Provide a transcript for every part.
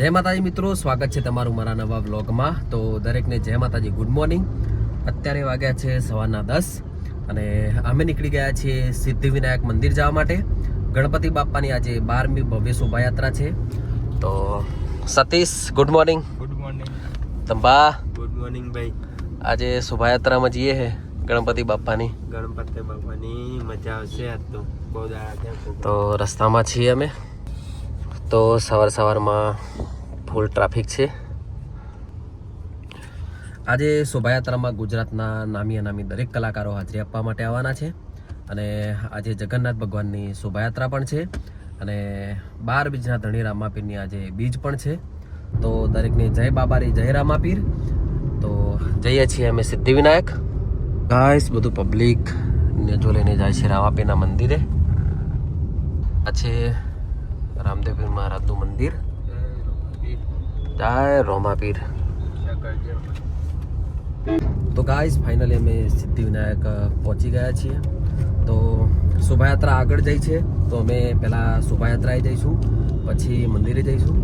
જય માતાજી મિત્રો સ્વાગત છે તમારું મારા નવા વ્લોગમાં. તો દરેકને જય માતાજી ગુડ મોર્નિંગ. અત્યારે વાગ્યા છે સવારના દસ અને અમે નીકળી ગયા છીએ સિદ્ધિવિનાયક મંદિર જવા માટે. ગણપતિ બાપ્પાની આજે બારમી ભવ્ય શોભાયાત્રા છે. તો Satish good morning. Good morning. તંબા. Good morning ભાઈ. આજે શોભાયાત્રામાં જઈએ છે ગણપતિ બાપ્પાની. ગણપતિ બાપાની મજા આવશે આજ તો. બહુ તો રસ્તામાં છીએ અમે. તો સવાર સવારમાં ફૂલ ટ્રાફિક છે. આજે શોભાયાત્રામાં ગુજરાતના નામી અનામી દરેક કલાકારો હાજરી આપવા માટે આવવાના છે અને આજે જગન્નાથ ભગવાનની શોભાયાત્રા પણ છે અને બાર બીજના ધણી રામાપીરની આજે બીજ પણ છે. તો દરેકને જય બાબારી, જય રામાપીર. તો જઈએ છીએ અમે સિદ્ધિવિનાયક. ગાઈસ બધું પબ્લિક ને જો લઈને જાય છે રામાપીરના મંદિરે. આ છે રામદેવપીર મહારાજનું મંદિર. જય રોમાપીર તો ગાઈઝ ફાઇનલી અમે સિદ્ધિવિનાયક પહોંચી ગયા છીએ તો શોભાયાત્રા આગળ જઈ છે તો અમે પહેલાં શોભાયાત્રાએ જઈશું પછી મંદિરે જઈશું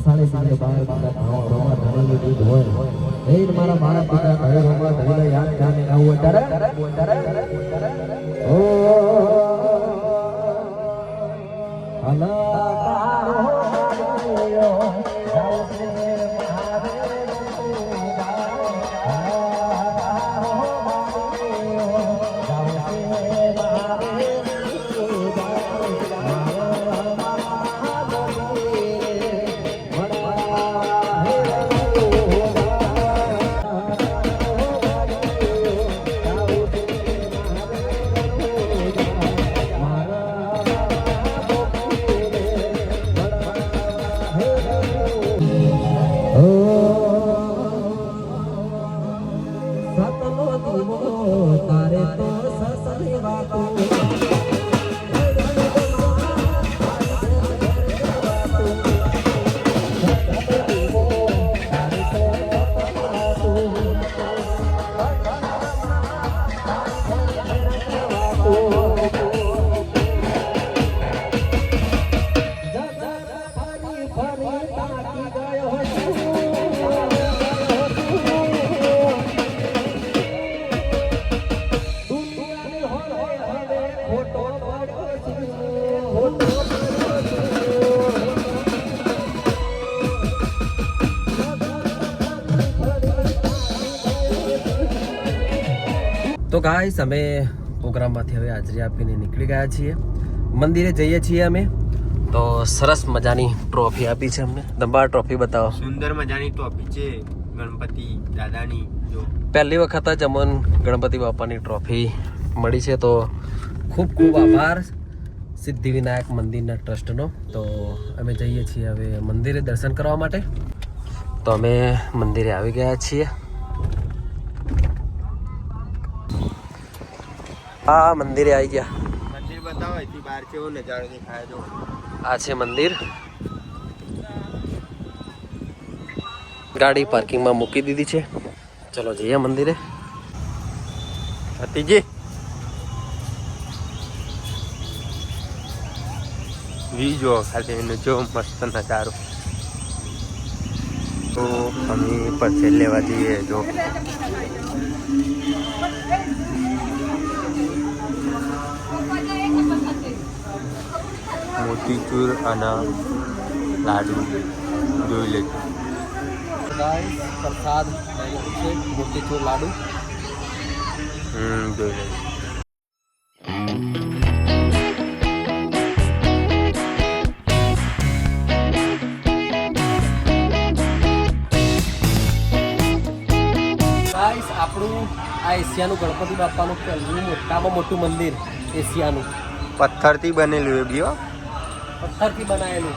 અષાઢી સામે બાળ પિતા ભાવ રોમા ધણીની દૂધ હોય. હે મારા મારા પિતા ઘરે રોમા ધણીને યાદ અત્યારે ઓ. તો ગાઈસ અમે પ્રોગ્રામમાંથી હવે હાજરી આપીને નીકળી ગયા છીએ. મંદિરે જઈએ છીએ અમે. તો સરસ મજાની ટ્રોફી આપી છે અમને. દંબાર ટ્રોફી બતાવો. સુંદર મજાની ટ્રોફી છે. ગણપતિ દાદાની જો. પહેલી વખત જ અમન ગણપતિ બાપાની ટ્રોફી મળી છે તો ખૂબ ખૂબ આભાર સિદ્ધિવિનાયક મંદિરના ટ્રસ્ટનો. તો અમે જઈએ છીએ હવે મંદિરે દર્શન કરવા માટે. તો અમે મંદિરે આવી ગયા છીએ. આ મંદિરે આવી ગયા. મંદિર બતાવો અહીંથી બહાર કેવો નજારો દેખાય જો આ છે મંદિર. ગાડી પાર્કિંગમાં મૂકી દીધી છે. ચલો જઈએ મંદિરે. ભતીજી વી જો ખાલી એનો જો મસ્ત નજારો. તો અમે પરસેલ લેવા જઈએ જો. મોતીચૂર અને લાડુ જોઈ લેજો. પ્રસાદ મોતીચૂર લાડુ. હમ જોઈ લેજો. એશિયાનું ગણપતિ બાપાનું પહેલું મોટામાં મોટું મંદિર એશિયાનું. પથ્થરથી બનેલું એ બી હો. પથ્થરથી બનાવેલું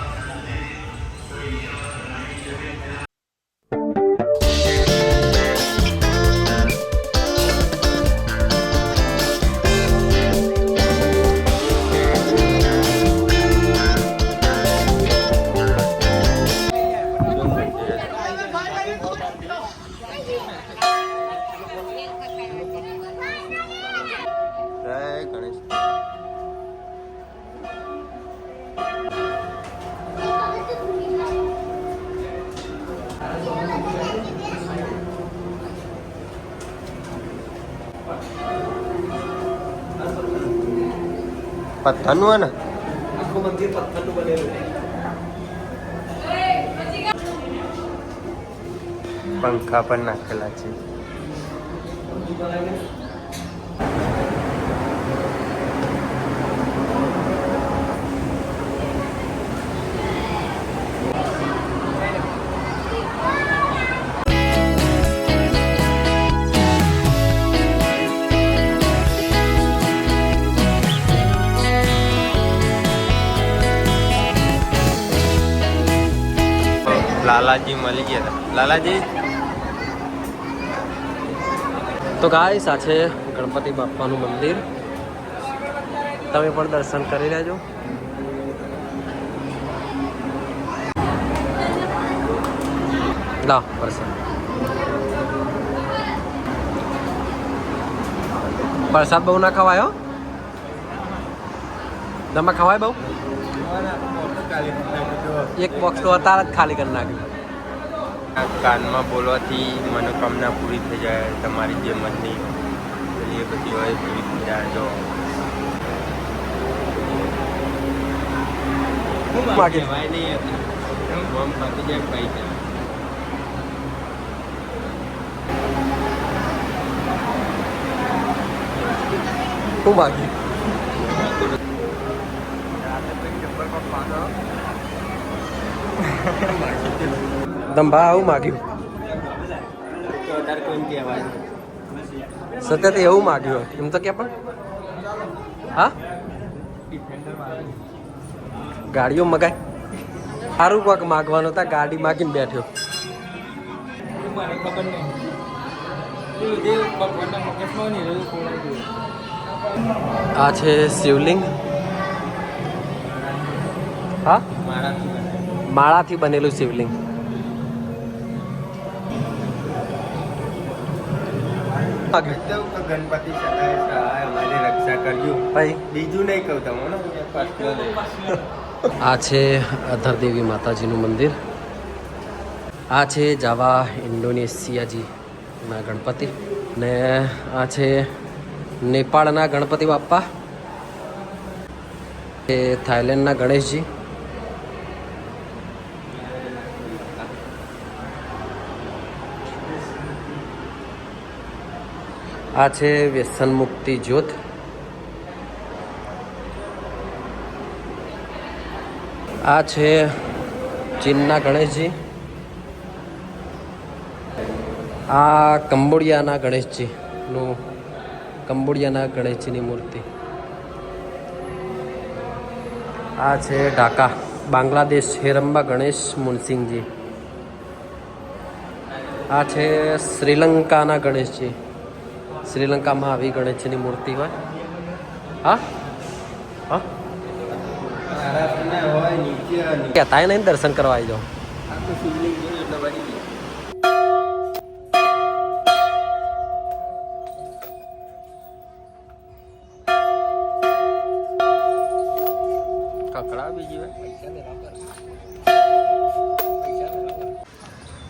પથ્થરનું હે ને? પંખા પણ નાખેલા છે. લાલાજી મળી ગયા હતા. લાલાજી? તો ગાઈસ આ છે ગણપતિ બાપાનું મંદિર. તમે પણ દર્શન કરી લેજો. લાવ પ્રસાદ પ્રસાદ બહુ ના ખવાય હો. તમે ખવાય બહુ? એક બોક્સ તો અત્યારે જ ખાલી કરી નાખ્યું. કાનમાં બોલવાથી મનોકામના પૂરી થઈ જાય તમારી જે મનની એ બધી હોય પૂરી થઈ જાય જો. રાતે કહેવાય નહીં હતું ગમ પતી દંભા આવું માગ્યું? સત્ય એવું માગ્યું એમ. તો કે પણ? હા? ગાડીઓ મગાય. સારું કોક માગવાનો હતા ગાડી માગીને બેઠ્યો આ છે શિવલિંગ. હા? માળાથી બનેલું શિવલિંગ. ગણપતિ સદાય સહાય અમારી રક્ષા કરજો. ભાઈ. બીજું નહીં કહું તમને આ છે અધરદેવી માતાજીનું મંદિર. આ છે જાવા ઇન્ડોનેશિયાજીના ગણપતિ ને આ છે નેપાળના ગણપતિ બાપ્પા. એ થાઈલેન્ડના ગણેશજી. આ છે વ્યસન મુક્તિ જ્યોત. આ છે ચીનના ગણેશજી. આ કંબોડિયાના ગણેશજીનું, કંબોડિયાના ગણેશજીની મૂર્તિ. આ છે ઢાકા, બાંગ્લાદેશ હેરંબા ગણેશ મુનસિંહજી આ છે શ્રીલંકાના ગણેશજી. શ્રીલંકામાં આવી ગણેશજીની મૂર્તિ હોય. હા? હા? કહેતા નહીં દર્શન કરવા આવી જાઓ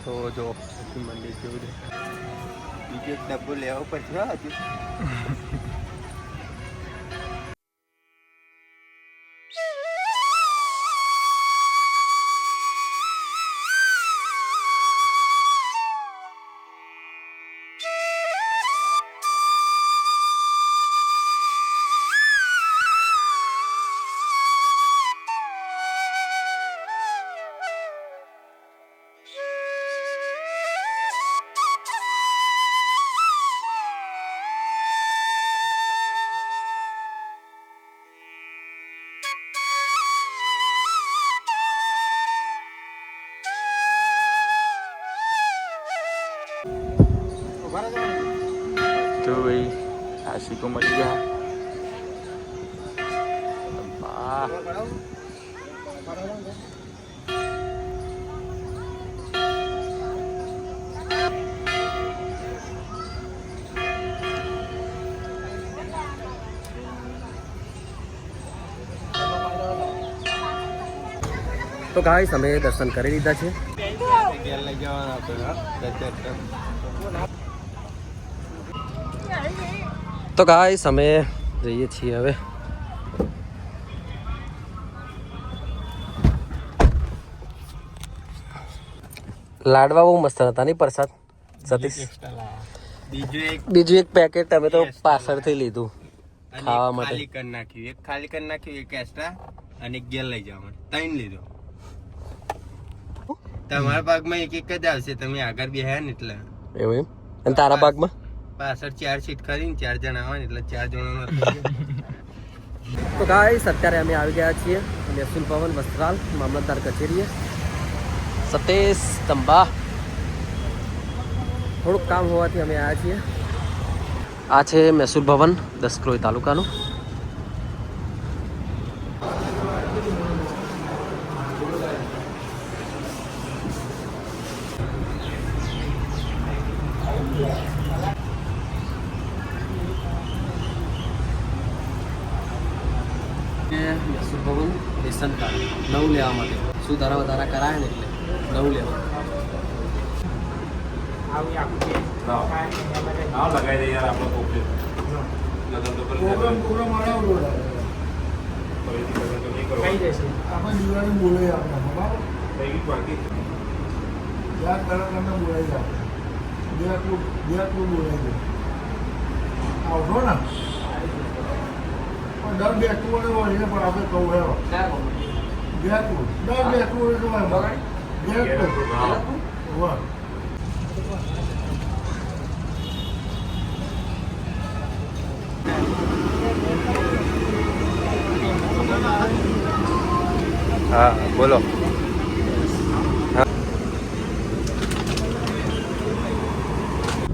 તો જો મંદિર જેવું. બીજો ડબ્બો લેવો પડશે આશિકો મળી ગયા. તો ગાઈસ અમે દર્શન કરી લીધા છે ઘેર લઈ જવાના આપણે હા દસ દસ તો ગાઈસ અમે જઈએ છીએ હવે. લાડવા બહુ મસ્ત હતા નહીં પ્રસાદ? સતીશ? બીજું એક પેકેટ અમે તો પાછળથી લીધું. ખાવા માટે. ખાલી કરી નાખ્યું એક ખાલી કરી નાખ્યું એક એક્સ્ટ્રા અને એક ગેલ લઈ જવા માટે ત્રણ લીધો. તમારા ભાગમાં એક એક જ આવશે તમે આગળ બેહ્યા ને એટલે. એવું એમ? અને તારા ભાગમાં? પાછળ ચાર સીટ કરીને ચાર જણ આવે એટલે ચાર જણાનો તો ગાઈસ અત્યારે અમે આવી ગયા છીએ મહેસૂલ ભવન વસ્ત્રાલ, મામલતદાર કચેરીએ. સતેશ તંબા. થોડુંક કામ હોવાથી અમે આવ્યા છીએ. આ છે મહેસુલ ભવન દસક્રોઈ તાલુકાનું. મહેસૂલ ભવન રેશન કાર્ડ નવું લેવા માટે. સુધારા વધારા કરાય ને એટલે? નવું લેવા. આપણે દિવાળી બોલાવી આપણે બરાબર? યાદ કરો તમને બોલાવી જાઓ બે આટલું બે આટલું બોલાવી દો. આવશો ને. દર બેઠું વડે હોય એને પણ આપણે કહું હેરો. બેઠું દર બેઠું વડે તો એમ. બેઠું? વાહ. હા બોલો.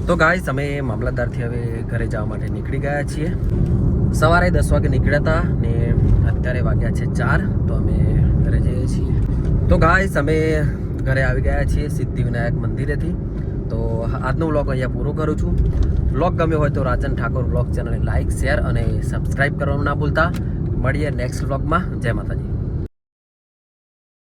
તો ગાઈસ અમે મામલતદારથી હવે ઘરે જવા માટે નીકળી ગયા છીએ. સવારે દસ વાગે નીકળ્યા હતા ને અત્યારે વાગ્યા છે ચાર, તો અમે ઘરે જઈએ છીએ. તો ગાઈસ અમે ઘરે આવી ગયા છીએ સિદ્ધિવિનાયક મંદિરેથી. તો આજનો વ્લોગ અહીંયા પૂરો કરું છું. વ્લોગ ગમ્યો હોય તો રાજન ઠાકોર વ્લોગ ચેનલને લાઇક શેર અને સબસ્ક્રાઈબ કરવાનું ના ભૂલતા. મળીએ નેક્સ્ટ વ્લોગમાં જય માતાજી.